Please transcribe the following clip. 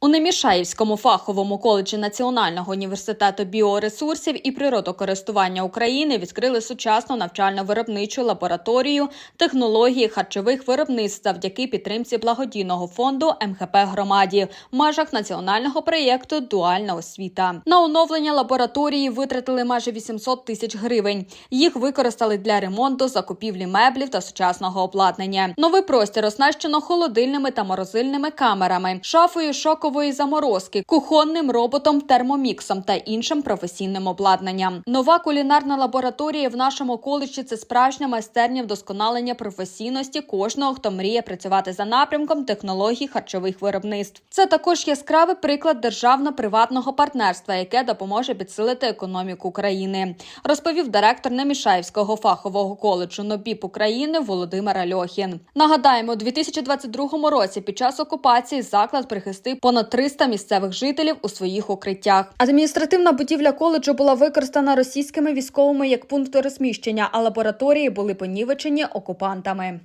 У Немішаївському фаховому коледжі Національного університету біоресурсів і природокористування України відкрили сучасну навчально-виробничу лабораторію технології харчових виробництв завдяки підтримці благодійного фонду МХП громаді в межах національного проєкту Дуальна освіта. На оновлення лабораторії витратили майже 800 тисяч гривень. Їх використали для ремонту, закупівлі меблів та сучасного обладнання. Новий простір оснащено холодильними та морозильними камерами, шафою шокової заморозки, кухонним роботом, термоміксом та іншим професійним обладнанням. Нова кулінарна лабораторія в нашому коледжі це справжня майстерня вдосконалення професійності кожного, хто мріє працювати за напрямком технологій харчових виробництв. Це також яскравий приклад державно-приватного партнерства, яке допоможе підсилити економіку країни, розповів директор Немішаївського фахового коледжу НОБІП України Володимир Альохін. Нагадаємо, у 2022 році під час окупації заклад прихистив понад 300 місцевих жителів у своїх укриттях. Адміністративна будівля коледжу була використана російськими військовими як пункти розміщення, а лабораторії були понівечені окупантами.